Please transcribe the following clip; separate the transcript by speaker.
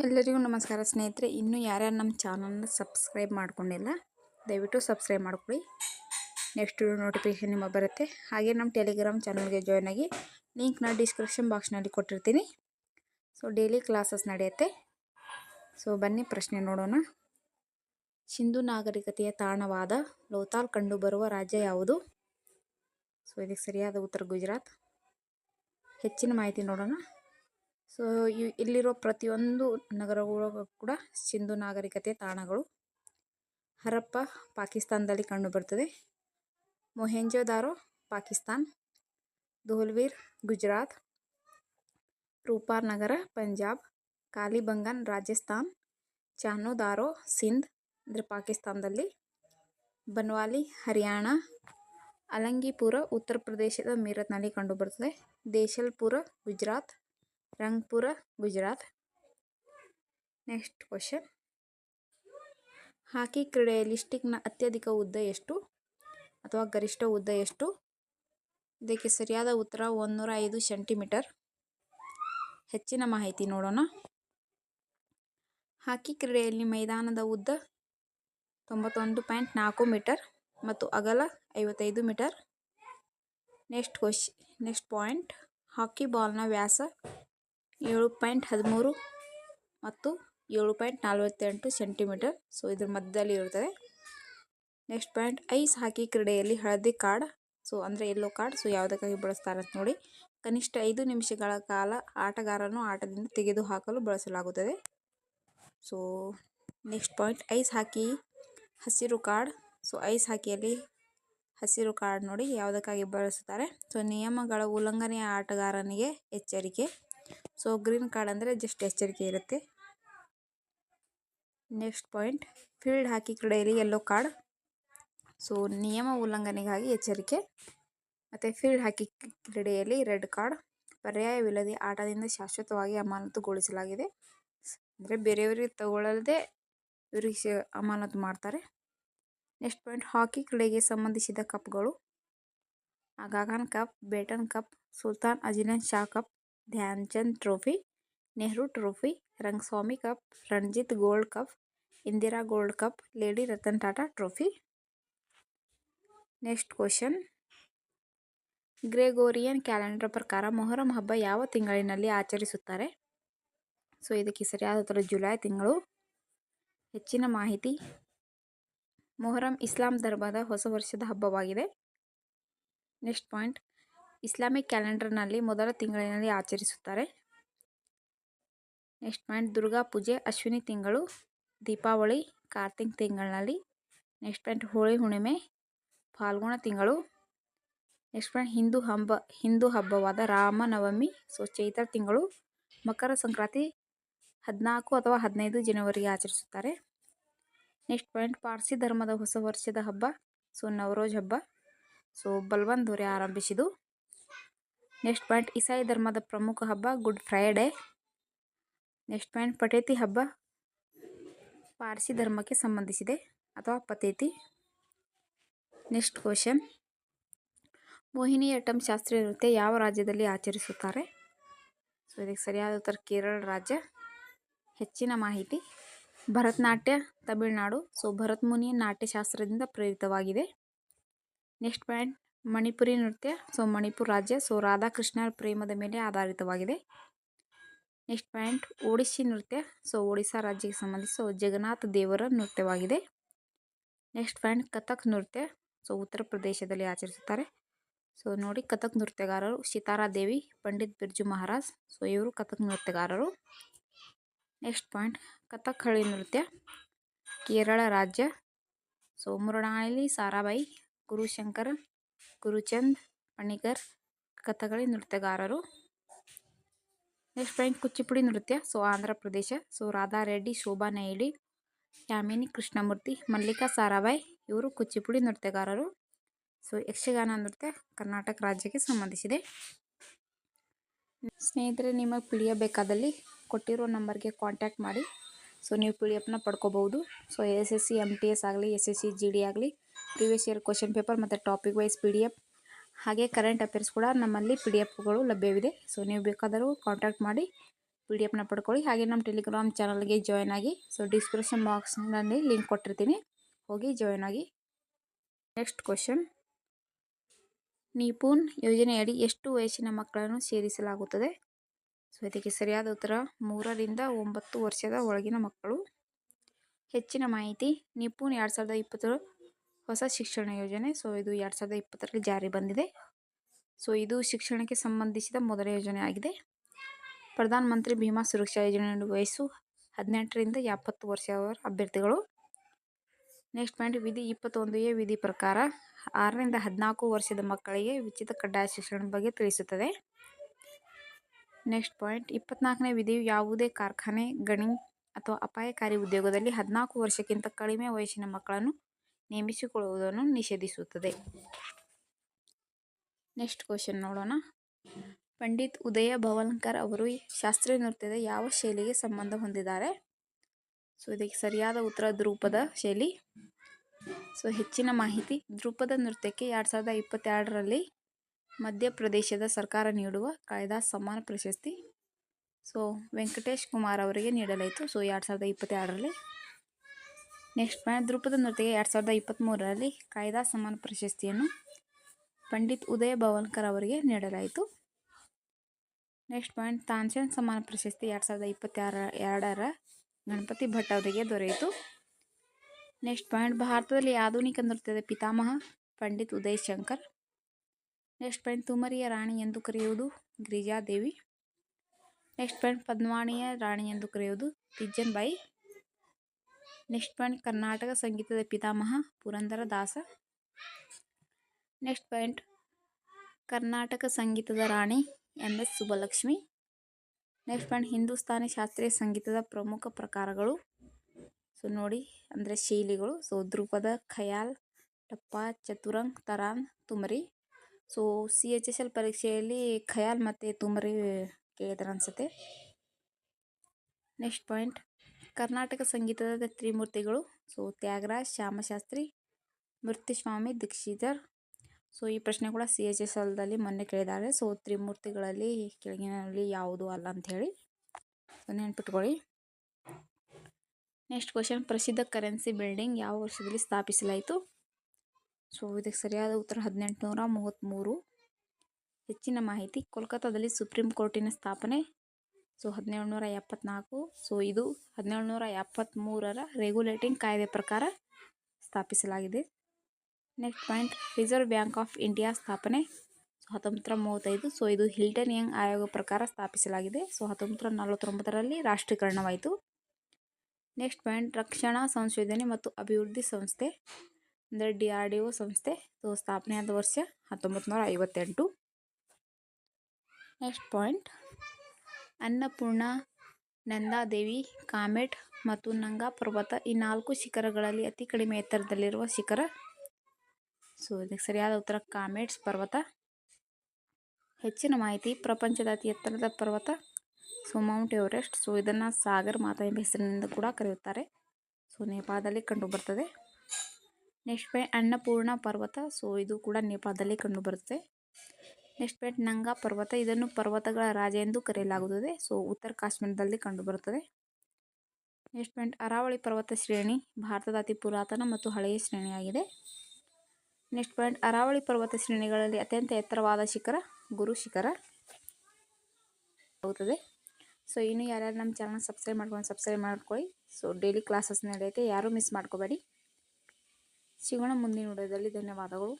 Speaker 1: ಎಲ್ಲರಿಗೂ ನಮಸ್ಕಾರ ಸ್ನೇಹಿತರೆ, ಇನ್ನೂ ಯಾರ್ಯಾರು ನಮ್ಮ ಚಾನಲ್ನ ಸಬ್ಸ್ಕ್ರೈಬ್ ಮಾಡ್ಕೊಂಡಿಲ್ಲ, ದಯವಿಟ್ಟು ಸಬ್ಸ್ಕ್ರೈಬ್ ಮಾಡ್ಕೊಳ್ಳಿ. ನೆಕ್ಸ್ಟ್ ನೋಟಿಫಿಕೇಷನ್ ನಿಮ್ಮ ಬರುತ್ತೆ. ಹಾಗೆ ನಮ್ಮ ಟೆಲಿಗ್ರಾಮ್ ಚಾನಲ್ಗೆ ಜಾಯ್ನ್ ಆಗಿ ಲಿಂಕ್ನ ಡಿಸ್ಕ್ರಿಪ್ಷನ್ ಬಾಕ್ಸ್ನಲ್ಲಿ ಕೊಟ್ಟಿರ್ತೀನಿ. ಸೊ ಡೈಲಿ ಕ್ಲಾಸಸ್ ನಡೆಯುತ್ತೆ. ಸೊ ಬನ್ನಿ ಪ್ರಶ್ನೆ ನೋಡೋಣ. ಸಿಂಧು ನಾಗರಿಕತೆಯ ತಾಣವಾದ ಲೋತಾಲ್ ಕಂಡುಬರುವ ರಾಜ್ಯ ಯಾವುದು? ಸೊ ಇದಕ್ಕೆ ಸರಿಯಾದ ಉತ್ತರ ಗುಜರಾತ್. ಹೆಚ್ಚಿನ ಮಾಹಿತಿ ನೋಡೋಣ. ಸೊ ಇಲ್ಲಿರೋ ಪ್ರತಿಯೊಂದು ನಗರಗಳು ಕೂಡ ಸಿಂಧು ನಾಗರಿಕತೆ ತಾಣಗಳು. ಹರಪ್ಪ, ಪಾಕಿಸ್ತಾನದಲ್ಲಿ ಕಂಡುಬರ್ತದೆ. ಮೊಹೆಂಜೋದಾರೋ, ಪಾಕಿಸ್ತಾನ್. ಧೋಲ್ವೀರ್ ಗುಜರಾತ್. ರೂಪಾರ್ ನಗರ, ಪಂಜಾಬ್. ಕಾಲಿಬಂಗನ್, ರಾಜಸ್ಥಾನ್. ಚಾನುದಾರೋ, ಸಿಂಧ್, ಅಂದರೆ ಪಾಕಿಸ್ತಾನದಲ್ಲಿ. ಬನ್ವಾಲಿ, ಹರಿಯಾಣ. ಅಲಂಗಿಪುರ, ಉತ್ತರ ಪ್ರದೇಶದ ಮೀರತ್ನಲ್ಲಿ ಕಂಡುಬರ್ತದೆ. Deshalpur, Gujarat. Rangpur Gujarat next question hockey ಕ್ರೀಡೆಯಲ್ಲಿ ಸ್ಟಿಕ್ನ ಅತ್ಯಧಿಕ ಉದ್ದ ಎಷ್ಟು? ಅಥವಾ ಗರಿಷ್ಠ ಉದ್ದ ಎಷ್ಟು? ಇದಕ್ಕೆ ಸರಿಯಾದ ಉತ್ತರ ಒಂದೂರ ಐದು ಸೆಂಟಿಮೀಟರ್. ಹೆಚ್ಚಿನ ಮಾಹಿತಿ ನೋಡೋಣ. ಹಾಕಿ ಕ್ರೀಡೆಯಲ್ಲಿ ಮೈದಾನದ ಉದ್ದ ತೊಂಬತ್ತೊಂದು ಪಾಯಿಂಟ್ ನಾಲ್ಕು ಮೀಟರ್ ಮತ್ತು ಅಗಲ ಐವತ್ತೈದು metre. Next quest next point hockey ಬಾಲ್ನ ವ್ಯಾಸ ಏಳು ಪಾಯಿಂಟ್ ಹದಿಮೂರು ಮತ್ತು ಏಳು ಪಾಯಿಂಟ್ ನಲವತ್ತೆಂಟು ಸೆಂಟಿಮೀಟರ್. ಸೊ ಇದ್ರ ಮಧ್ಯದಲ್ಲಿ ಇರುತ್ತದೆ. ನೆಕ್ಸ್ಟ್ ಪಾಯಿಂಟ್ ಐಸ್ ಹಾಕಿ ಕ್ರೀಡೆಯಲ್ಲಿ ಹಳದಿ ಕಾರ್ಡ್. ಸೊ ಅಂದರೆ ಎಲ್ಲೋ ಕಾರ್ಡ್ ಸೊ ಯಾವುದಕ್ಕಾಗಿ ಬಳಸ್ತಾರೆ ಅಂತ ನೋಡಿ. ಕನಿಷ್ಠ ಐದು ನಿಮಿಷಗಳ ಕಾಲ ಆಟಗಾರನು ಆಟದಿಂದ ತೆಗೆದುಹಾಕಲು ಬಳಸಲಾಗುತ್ತದೆ. So next point ice hockey ಹಸಿರು ಕಾರ್ಡ್. ಸೊ ಐಸ್ ಹಾಕಿಯಲ್ಲಿ ಹಸಿರು ಕಾರ್ಡ್ ನೋಡಿ ಯಾವುದಕ್ಕಾಗಿ ಬಳಸುತ್ತಾರೆ ಸೊ ನಿಯಮಗಳ ಉಲ್ಲಂಘನೆಯ ಆಟಗಾರನಿಗೆ ಎಚ್ಚರಿಕೆ. ಸೊ ಗ್ರೀನ್ ಕಾರ್ಡ್ ಅಂದರೆ ಜಸ್ಟ್ ಎಚ್ಚರಿಕೆ ಇರುತ್ತೆ. ನೆಕ್ಸ್ಟ್ ಪಾಯಿಂಟ್ ಫೀಲ್ಡ್ ಹಾಕಿ ಕ್ರೀಡೆಯಲ್ಲಿ ಎಲ್ಲೋ ಕಾರ್ಡ್ ಸೊ ನಿಯಮ ಉಲ್ಲಂಘನೆಗಾಗಿ ಎಚ್ಚರಿಕೆ. ಮತ್ತು ಫೀಲ್ಡ್ ಹಾಕಿ ಕ್ರೀಡೆಯಲ್ಲಿ ರೆಡ್ ಕಾರ್ಡ್ ಪರ್ಯಾಯವಿಲ್ಲದೆ ಆಟದಿಂದ ಶಾಶ್ವತವಾಗಿ ಅಮಾನತುಗೊಳಿಸಲಾಗಿದೆ. ಅಂದರೆ ಬೇರೆಯವರಿಗೆ ತಗೊಳ್ಳದೆ ಇವರಿಗೆ ಅಮಾನತು ಮಾಡ್ತಾರೆ. ನೆಕ್ಸ್ಟ್ ಪಾಯಿಂಟ್ ಹಾಕಿ ಕ್ರೀಡೆಗೆ ಸಂಬಂಧಿಸಿದ ಕಪ್ಗಳು Aga Khan cup Beighton cup Sultan Azlan Shah cup Dhyanchand trophy, Nehru trophy, Rangaswamy cup, Ranjit gold cup, Indira gold cup, lady Ratan Tata trophy. Next question. Gregorian calendar ಪ್ರಕಾರ ಮೊಹರಂ ಹಬ್ಬ ಯಾವ ತಿಂಗಳಿನಲ್ಲಿ ಆಚರಿಸುತ್ತಾರೆ? So, ಇದಕ್ಕೆ ಸರಿಯಾದ ಉತ್ತರ ಜುಲೈ ತಿಂಗಳು. ಹೆಚ್ಚಿನ ಮಾಹಿತಿ. ಮೊಹರಂ ಇಸ್ಲಾಂ ಧರ್ಮದ ಹೊಸ ವರ್ಷದ ಹಬ್ಬವಾಗಿದೆ. Next point. ಇಸ್ಲಾಮಿಕ್ ಕ್ಯಾಲೆಂಡರ್ನಲ್ಲಿ ಮೊದಲ ತಿಂಗಳಿನಲ್ಲಿ ಆಚರಿಸುತ್ತಾರೆ. ನೆಕ್ಸ್ಟ್ ಪಾಯಿಂಟ್, ದುರ್ಗಾ ಪೂಜೆ, ಅಶ್ವಿನಿ ತಿಂಗಳು, ದೀಪಾವಳಿ, ಕಾರ್ತಿಕ್ ತಿಂಗಳಿನಲ್ಲಿ ನೆಕ್ಸ್ಟ್ ಪಾಯಿಂಟ್, ಹೋಳಿ ಹುಣ್ಣಿಮೆ, ಫಾಲ್ಗುಣ ತಿಂಗಳು. ನೆಕ್ಸ್ಟ್ ಪಾಯಿಂಟ್, ಹಿಂದೂ ಹಬ್ಬ, ಹಿಂದೂ ಹಬ್ಬವಾದ ರಾಮನವಮಿ ಸೊ ಚೈತ್ರ ತಿಂಗಳು. ಮಕರ ಸಂಕ್ರಾಂತಿ ಹದಿನಾಲ್ಕು ಅಥವಾ ಹದಿನೈದು ಜನವರಿಗೆ ಆಚರಿಸುತ್ತಾರೆ. ನೆಕ್ಸ್ಟ್ ಪಾಯಿಂಟ್, ಪಾರ್ಸಿ ಧರ್ಮದ ಹೊಸ ವರ್ಷದ ಹಬ್ಬ, ಸೊ ನವರೋಜ್ ಹಬ್ಬ. ಸೊ ಬಲ್ವಂತ್ ದೊರೆ ಆರಂಭಿಸಿದ್ದು. ನೆಕ್ಸ್ಟ್ ಪಾಯಿಂಟ್ ಇಸಾಯಿ ಧರ್ಮದ ಪ್ರಮುಖ ಹಬ್ಬ good Friday. Next point Pateti ಹಬ್ಬ ಪಾರ್ಸಿ ಧರ್ಮಕ್ಕೆ ಸಂಬಂಧಿಸಿದೆ ಅಥವಾ ಪತೇತಿ ನೆಕ್ಸ್ಟ್ ಕ್ವಶನ್ ಮೋಹಿನಿಯಟ್ಟಂ ಶಾಸ್ತ್ರೀಯ ನೃತ್ಯ ಯಾವ ರಾಜ್ಯದಲ್ಲಿ ಆಚರಿಸುತ್ತಾರೆ? ಸೊ, ಇದಕ್ಕೆ ಸರಿಯಾದ ಉತ್ತರ ಕೇರಳ ರಾಜ್ಯ. ಹೆಚ್ಚಿನ ಮಾಹಿತಿ ಭರತನಾಟ್ಯ, ತಮಿಳುನಾಡು. ಸೊ ಭರತ್ ಮುನಿ ನಾಟ್ಯಶಾಸ್ತ್ರದಿಂದ ಪ್ರೇರಿತವಾಗಿದೆ. ನೆಕ್ಸ್ಟ್ ಪಾಯಿಂಟ್ ಮಣಿಪುರಿ ನೃತ್ಯ, ಸೊ ಮಣಿಪುರ ರಾಜ್ಯ, ಸೊ ರಾಧಾಕೃಷ್ಣರ ಪ್ರೇಮದ ಮೇಲೆ ಆಧಾರಿತವಾಗಿದೆ. ನೆಕ್ಸ್ಟ್ ಪಾಯಿಂಟ್ ಒಡಿಸ್ಸಿ ನೃತ್ಯ, ಸೊ ಒಡಿಸ್ಸಾ ರಾಜ್ಯಕ್ಕೆ ಸಂಬಂಧಿಸಿ, ಸೊ ಜಗನ್ನಾಥ ದೇವರ ನೃತ್ಯವಾಗಿದೆ. ನೆಕ್ಸ್ಟ್ ಪಾಯಿಂಟ್, ಕಥಕ್ ನೃತ್ಯ, ಸೊ ಉತ್ತರ ಪ್ರದೇಶದಲ್ಲಿ ಆಚರಿಸುತ್ತಾರೆ. ಸೊ ನೋಡಿ, ಕಥಕ್ ನೃತ್ಯಗಾರರು ಸಿತಾರಾ ದೇವಿ, ಪಂಡಿತ್ ಬಿರ್ಜು ಮಹಾರಾಜ್, ಸೊ ಇವರು ಕಥಕ್ ನೃತ್ಯಗಾರರು. ನೆಕ್ಸ್ಟ್ ಪಾಯಿಂಟ್, ಕಥಕ್ಕಳಿ ನೃತ್ಯ, ಕೇರಳ ರಾಜ್ಯ, ಸೊ ಮೃಣಾಲಿ ಸಾರಾಬಾಯಿ ಗುರುಶಂಕರ್ ಗುರುಚಂದ್ ಪಣಿಕರ್ ಕಥಕಳಿ ನೃತ್ಯಗಾರರು. ನೆಕ್ಸ್ಟ್ ಫ್ರೆಂಡ್ ಕುಚಿಪುಡಿ ನೃತ್ಯ, ಸೊ ಆಂಧ್ರ ಪ್ರದೇಶ, ಸೊ ರಾಧಾರೆಡ್ಡಿ ಶೋಭಾ ನೈಡಿ ಯಾಮಿನಿ ಕೃಷ್ಣಮೂರ್ತಿ, ಮಲ್ಲಿಕಾ ಸಾರಾಭಾಯ್ ಇವರು ಕುಚಿಪುಡಿ ನೃತ್ಯಗಾರರು. ಸೊ ಯಕ್ಷಗಾನ ನೃತ್ಯ ಕರ್ನಾಟಕ ರಾಜ್ಯಕ್ಕೆ ಸಂಬಂಧಿಸಿದೆ. ಸ್ನೇಹಿತರೆ, ನಿಮಗೆ ಪಿ ಡಿ ಎಫ್ ಬೇಕಾದಲ್ಲಿ ಕೊಟ್ಟಿರೋ ನಂಬರ್ಗೆ ಕಾಂಟ್ಯಾಕ್ಟ್ ಮಾಡಿ. ಸೊ ನೀವು ಪಿ ಡಿ ಎಫ್ನ ಪಡ್ಕೋಬೋದು so S S C M T S ಆಗಲಿ, S S C, G D ಆಗಲಿ ಪ್ರೀವಿಯಸ್ ಇಯರ್ ಕ್ವಶನ್ ಪೇಪರ್ ಮತ್ತು topic wise P D F. ಹಾಗೆ ಕರೆಂಟ್ ಅಫೇರ್ಸ್ ಕೂಡ ನಮ್ಮಲ್ಲಿ ಪಿ ಡಿ ಎಫ್ಗಳು ಲಭ್ಯವಿದೆ. ಸೊ ನೀವು ಬೇಕಾದರೂ ಕಾಂಟ್ಯಾಕ್ಟ್ ಮಾಡಿ ಪಿ ಡಿ ಎಫ್ನ ಪಡ್ಕೊಳ್ಳಿ. ಹಾಗೆ ನಮ್ಮ ಟೆಲಿಗ್ರಾಮ್ ಚಾನಲ್ಗೆ ಜಾಯ್ನ್ ಆಗಿ, ಸೊ ಡಿಸ್ಕ್ರಿಪ್ಷನ್ ಬಾಕ್ಸ್ನಲ್ಲಿ ಲಿಂಕ್ ಕೊಟ್ಟಿರ್ತೀನಿ. ಹೋಗಿ ಜಾಯ್ನ್ ಆಗಿ. ನೆಕ್ಸ್ಟ್ ಕ್ವಶನ್ ನಿಪುಣ್ ಯೋಜನೆಯಡಿ ಎಷ್ಟು ವಯಸ್ಸಿನ ಮಕ್ಕಳನ್ನು ಸೇರಿಸಲಾಗುತ್ತದೆ? ಸೊ ಇದಕ್ಕೆ ಸರಿಯಾದ ಉತ್ತರ, ಮೂರರಿಂದ ಒಂಬತ್ತು ವರ್ಷದ ಒಳಗಿನ ಮಕ್ಕಳು. ಹೆಚ್ಚಿನ ಮಾಹಿತಿ, ನಿಪುಣ್ ಎರಡು ಸಾವಿರದ ಇಪ್ಪತ್ತರ ಹೊಸ ಶಿಕ್ಷಣ ಯೋಜನೆ. ಸೊ, ಇದು ಎರಡು ಸಾವಿರದ ಇಪ್ಪತ್ತರಲ್ಲಿ ಜಾರಿ ಬಂದಿದೆ. ಸೊ, ಇದು ಶಿಕ್ಷಣಕ್ಕೆ ಸಂಬಂಧಿಸಿದ ಮೊದಲ ಯೋಜನೆ ಆಗಿದೆ. ಪ್ರಧಾನ ಮಂತ್ರಿ ಭೀಮಾ ಸುರಕ್ಷಾ ಯೋಜನೆ ವಯಸ್ಸು ಹದಿನೆಂಟರಿಂದ ಎಪ್ಪತ್ತು ವರ್ಷದವರ ಅಭ್ಯರ್ಥಿಗಳು. ನೆಕ್ಸ್ಟ್ ಪಾಯಿಂಟ್, ವಿಧಿ ಇಪ್ಪತ್ತೊಂದು ಎ ವಿಧಿ ಪ್ರಕಾರ ಆರರಿಂದ ಹದಿನಾಲ್ಕು ವರ್ಷದ ಮಕ್ಕಳಿಗೆ ಉಚಿತ ಕಡ್ಡಾಯ ಶಿಕ್ಷಣ ಬಗ್ಗೆ ತಿಳಿಸುತ್ತದೆ. ನೆಕ್ಸ್ಟ್ ಪಾಯಿಂಟ್, ಇಪ್ಪತ್ನಾಲ್ಕನೇ ವಿಧಿಯು ಯಾವುದೇ ಕಾರ್ಖಾನೆ, ಗಣಿ ಅಥವಾ ಅಪಾಯಕಾರಿ ಉದ್ಯೋಗದಲ್ಲಿ ಹದಿನಾಲ್ಕು ವರ್ಷಕ್ಕಿಂತ ಕಡಿಮೆ ವಯಸ್ಸಿನ ಮಕ್ಕಳನ್ನು ನೇಮಿಸಿಕೊಳ್ಳುವುದನ್ನು ನಿಷೇಧಿಸುತ್ತದೆ. ನೆಕ್ಸ್ಟ್ ಕ್ವಶನ್ ನೋಡೋಣ. ಪಂಡಿತ್ ಉದಯ ಭವಲ್ಕರ್ ಅವರು ಶಾಸ್ತ್ರೀಯ ನೃತ್ಯದ ಯಾವ ಶೈಲಿಗೆ ಸಂಬಂಧ ಹೊಂದಿದ್ದಾರೆ? ಸೊ, ಇದಕ್ಕೆ ಸರಿಯಾದ ಉತ್ತರ ದ್ರೂಪದ ಶೈಲಿ. ಸೊ, ಹೆಚ್ಚಿನ ಮಾಹಿತಿ. ಧ್ರುಪದ ನೃತ್ಯಕ್ಕೆ ಎರಡು ಸಾವಿರದ ಇಪ್ಪತ್ತೆರಡರಲ್ಲಿ ಮಧ್ಯಪ್ರದೇಶದ ಸರ್ಕಾರ ನೀಡುವ ಕಾಯ್ದಾ ಸಮ್ಮಾನ ಪ್ರಶಸ್ತಿ. ಸೊ, ವೆಂಕಟೇಶ್ ಕುಮಾರ್ ಅವರಿಗೆ ನೀಡಲಾಯಿತು. ಸೊ, ಎರಡು ಸಾವಿರದ ಇಪ್ಪತ್ತೆರಡರಲ್ಲಿ ನೆಕ್ಸ್ಟ್ ಪಾಯಿಂಟ್ ದ್ರುಪದ ನೃತ್ಯಗೆ ಎರಡು ಸಾವಿರದ ಇಪ್ಪತ್ತ್ಮೂರರಲ್ಲಿ ಕಾಯ್ದಾ ಸಮಾನ ಪ್ರಶಸ್ತಿಯನ್ನು ಪಂಡಿತ್ ಉದಯ ಭವನ್ಕರ್ ಅವರಿಗೆ ನೀಡಲಾಯಿತು. ನೆಕ್ಸ್ಟ್ ಪಾಯಿಂಟ್ ತಾನ್ಸೇನ್ ಸಮಾನ ಪ್ರಶಸ್ತಿ ಎರಡು ಸಾವಿರದ ಇಪ್ಪತ್ತಾರ ಎರಡರ ಗಣಪತಿ ಭಟ್ ಅವರಿಗೆ ದೊರೆಯಿತು. ನೆಕ್ಸ್ಟ್ ಪಾಯಿಂಟ್ ಭಾರತದಲ್ಲಿ ಆಧುನಿಕ ನೃತ್ಯದ ಪಿತಾಮಹ ಪಂಡಿತ್ ಉದಯ್ ಶಂಕರ್. ನೆಕ್ಸ್ಟ್ ಪಾಯಿಂಟ್ ತುಮರಿಯ ರಾಣಿ ಎಂದು ಕರೆಯುವುದು ಗಿರಿಜಾದೇವಿ. ನೆಕ್ಸ್ಟ್ ಪಾಯಿಂಟ್ ಪದ್ಮಾಣಿಯ ರಾಣಿ ಎಂದು ಕರೆಯುವುದು ತಿಜ್ಜನ್ ಬಾಯಿ ನೆಕ್ಸ್ಟ್ ಪಾಯಿಂಟ್ ಕರ್ನಾಟಕ ಸಂಗೀತದ ಪಿತಾಮಹ ಪುರಂದರ ದಾಸ. ನೆಕ್ಸ್ಟ್ ಪಾಯಿಂಟ್ ಕರ್ನಾಟಕ ಸಂಗೀತದ ರಾಣಿ M S Subbulakshmi. Next point Hindustani ಶಾಸ್ತ್ರೀಯ ಸಂಗೀತದ ಪ್ರಮುಖ ಪ್ರಕಾರಗಳು. ಸೊ ನೋಡಿ, ಅಂದರೆ ಶೈಲಿಗಳು. So Dhrupad Khayal, Tappa, Chaturang, Taran, Thumri. So C H S L ಪರೀಕ್ಷೆಯಲ್ಲಿ ಖಯಾಲ್ ಮತ್ತು ತುಮರಿ ಕೇಳಿದಾರೆ ಅನಿಸುತ್ತೆ. ನೆಕ್ಸ್ಟ್ ಪಾಯಿಂಟ್ ಕರ್ನಾಟಕ ಸಂಗೀತದ ತ್ರಿಮೂರ್ತಿಗಳು ಸೊ ತ್ಯಾಗರಾಜ್, ಶ್ಯಾಮಶಾಸ್ತ್ರಿ, ಮೃತ್ಯುಸ್ವಾಮಿ ದೀಕ್ಷಿತರ್ ಸೊ ಈ ಪ್ರಶ್ನೆ ಕೂಡ ಸಿ ಎಚ್ ಎಸ್ ಎಲ್ದಲ್ಲಿ ಮೊನ್ನೆ ಕೇಳಿದ್ದಾರೆ. ಸೊ ತ್ರಿಮೂರ್ತಿಗಳಲ್ಲಿ ಕೆಳಗಿನಲ್ಲಿ ಯಾವುದು ಅಲ್ಲ ಅಂಥೇಳಿ ಸೊ ನೆನ್ಪಿಟ್ಕೊಳ್ಳಿ. ನೆಕ್ಸ್ಟ್ ಕ್ವಶನ್, ಪ್ರಸಿದ್ಧ ಕರೆನ್ಸಿ ಬಿಲ್ಡಿಂಗ್ ಯಾವ ವರ್ಷದಲ್ಲಿ ಸ್ಥಾಪಿಸಲಾಯಿತು? ಸೊ ಇದಕ್ಕೆ ಸರಿಯಾದ ಉತ್ತರ ಹದಿನೆಂಟುನೂರ ಮೂವತ್ತ್ಮೂರು. ಹೆಚ್ಚಿನ ಮಾಹಿತಿ, ಕೋಲ್ಕತ್ತಾದಲ್ಲಿ ಸುಪ್ರೀಂ ಕೋರ್ಟಿನ ಸ್ಥಾಪನೆ ಸೊ ಹದಿನೇಳುನೂರ ಎಪ್ಪತ್ನಾಲ್ಕು. ಸೊ ಇದು ಹದಿನೇಳುನೂರ ಎಪ್ಪತ್ತ್ಮೂರರ ರೆಗ್ಯುಲೇಟಿಂಗ್ ಕಾಯ್ದೆ ಪ್ರಕಾರ ಸ್ಥಾಪಿಸಲಾಗಿದೆ. Next point reserve bank of India ಸ್ಥಾಪನೆ. ಸೊ ಹತ್ತೊಂಬತ್ತರ ಮೂವತ್ತೈದು. ಸೊ ಇದು ಹಿಲ್ಟನ್ ಯಂಗ್ ಆಯೋಗ ಪ್ರಕಾರ ಸ್ಥಾಪಿಸಲಾಗಿದೆ. ಸೊ ಹತ್ತೊಂಬತ್ತರ ನಲವತ್ತೊಂಬತ್ತರಲ್ಲಿ ರಾಷ್ಟ್ರೀಕರಣವಾಯಿತು. ನೆಕ್ಸ್ಟ್ ಪಾಯಿಂಟ್ ರಕ್ಷಣಾ ಸಂಶೋಧನೆ ಮತ್ತು ಅಭಿವೃದ್ಧಿ ಸಂಸ್ಥೆ. ಅಂದರೆ ಡಿ ಆರ್ ಡಿ ಒ ಸಂಸ್ಥೆ. ಸೊ ಸ್ಥಾಪನೆಯಾದ ವರ್ಷ ಹತ್ತೊಂಬತ್ತು ನೂರ ಐವತ್ತೆಂಟು. ನೆಕ್ಸ್ಟ್ ಪಾಯಿಂಟ್ ಅನ್ನಪೂರ್ಣ, ನಂದಾದೇವಿ, ಕಾಮೆಟ್ ಮತ್ತು ನಂಗಾ ಪರ್ವತ ಈ ನಾಲ್ಕು ಶಿಖರಗಳಲ್ಲಿ ಅತಿ ಕಡಿಮೆ ಎತ್ತರದಲ್ಲಿರುವ ಶಿಖರ. ಸೊ, ಇದಕ್ಕೆ ಸರಿಯಾದ ಉತ್ತರ ಕಾಮೆಟ್ಸ್ ಪರ್ವತ. ಹೆಚ್ಚಿನ ಮಾಹಿತಿ ಪ್ರಪಂಚದ ಅತಿ ಎತ್ತರದ ಪರ್ವತ. So, Mount Everest. ಸೊ, ಇದನ್ನು ಸಾಗರ್ ಮಾತಾ ಎಂಬ ಹೆಸರಿನಿಂದ ಕೂಡ ಕರೆಯುತ್ತಾರೆ. ಸೊ, ನೇಪಾಳದಲ್ಲಿ ಕಂಡುಬರ್ತದೆ. ನೆಕ್ಸ್ಟ್ ಬೈ ಅನ್ನಪೂರ್ಣ ಪರ್ವತ. ಸೊ, ಇದು ಕೂಡ ನೇಪಾಳದಲ್ಲಿ ಕಂಡುಬರುತ್ತದೆ ನೆಕ್ಸ್ಟ್ ಪಾಯಿಂಟ್ ನಂಗಾ ಪರ್ವತ, ಇದನ್ನು ಪರ್ವತಗಳ ರಾಜ ಎಂದು ಕರೆಯಲಾಗುತ್ತದೆ. ಸೊ ಉತ್ತರ ಕಾಶ್ಮೀರದಲ್ಲಿ ಕಂಡುಬರುತ್ತದೆ. ನೆಕ್ಸ್ಟ್ ಪಾಯಿಂಟ್ ಅರಾವಳಿ ಪರ್ವತ ಶ್ರೇಣಿ, ಭಾರತದ ಅತಿ ಪುರಾತನ ಮತ್ತು ಹಳೆಯ ಶ್ರೇಣಿಯಾಗಿದೆ. ನೆಕ್ಸ್ಟ್ ಪಾಯಿಂಟ್ ಅರಾವಳಿ ಪರ್ವತ ಶ್ರೇಣಿಗಳಲ್ಲಿ ಅತ್ಯಂತ ಎತ್ತರವಾದ ಶಿಖರ, ಗುರು ಶಿಖರ ಆಗುತ್ತದೆ. ಸೊ ಇನ್ನು ಯಾರ್ಯಾರು ನಮ್ಮ ಚಾನಲ್ ಸಬ್ಸ್ಕ್ರೈಬ್ ಮಾಡ್ಕೊಂಡು ಸಬ್ಸ್ಕ್ರೈಬ್ ಮಾಡ್ಕೊಳ್ಳಿ. ಸೊ ಡೈಲಿ ಕ್ಲಾಸಸ್ ನಡೆಯುತ್ತೆ. ಯಾರೂ ಮಿಸ್ ಮಾಡ್ಕೋಬೇಡಿ. ಸಿಗೋಣ ಮುಂದಿನ ವಿಡಿಯೋದಲ್ಲಿ. ಧನ್ಯವಾದಗಳು.